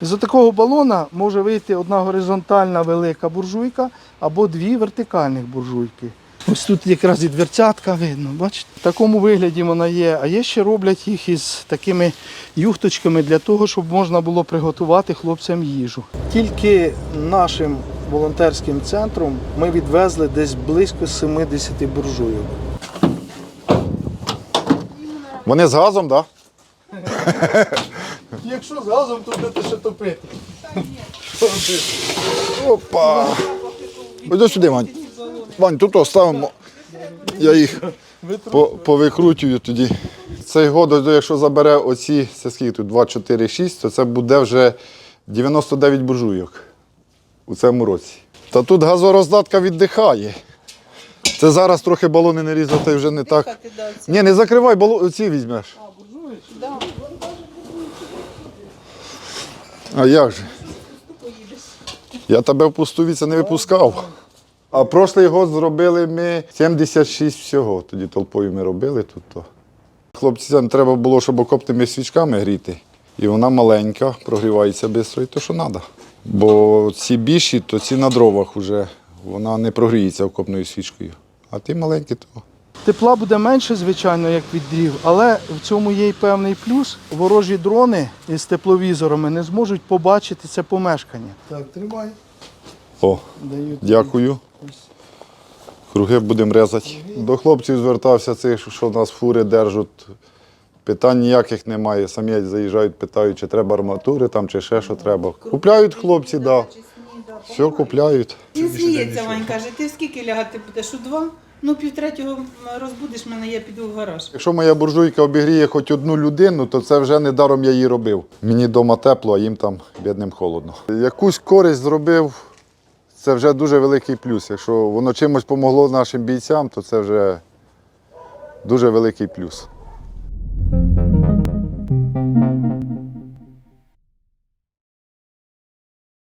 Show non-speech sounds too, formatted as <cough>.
З такого балона може вийти одна горизонтальна велика буржуйка або дві вертикальних буржуйки. Ось тут якраз і дверцятка видно, бачите? В такому вигляді вона є. А є ще роблять їх із такими юхточками для того, щоб можна було приготувати хлопцям їжу. Тільки нашим волонтерським центром ми відвезли десь близько 70 буржуйок. Вони з газом, так? <laughs> Якщо з газом, то будете ще топити. Опа! Ось сюди, Вань. Вань, тут оставимо. Я їх по- повикрутюю тоді. Цей год, якщо забере оці, це скільки тут, 2, 4, 6, то це буде вже 99 буржуйок у цьому році. Та тут газороздатка віддихає. Це зараз трохи балони не різати вже не так. Ні, не закривай, балон, ці візьмеш. А як же? Я тебе в пусту віце не випускав. А прошлий год зробили ми 76 всього. Тоді толпою ми робили тут. То. Хлопцям треба було, щоб окопними свічками гріти. І вона маленька, прогрівається швидко і то, що треба. Бо ці більші, то ці на дровах вже вона не прогріється окопною свічкою. А ті маленькі, то Тепла буде менше, звичайно, як від дрів, але в цьому є й певний плюс. Ворожі дрони із тепловізорами не зможуть побачити це помешкання. Так, тримай. О, Дають. дякую. Круги будемо резати. До хлопців звертався цих, що в нас фури держать. Питань ніяких немає. Самі заїжджають, питають, чи треба арматури там, чи ще що треба. Купляють хлопці, так. Да. Все купляють. Він сміється, Вань каже, ти скільки лягати будеш? У два? Ну, півтретього розбудиш мене, я піду в гараж. Якщо моя буржуйка обігріє хоч одну людину, то це вже не даром я її робив. Мені вдома тепло, а їм там бідним холодно. Якусь користь зробив, це вже дуже великий плюс. Якщо воно чимось помогло нашим бійцям, то це вже дуже великий плюс.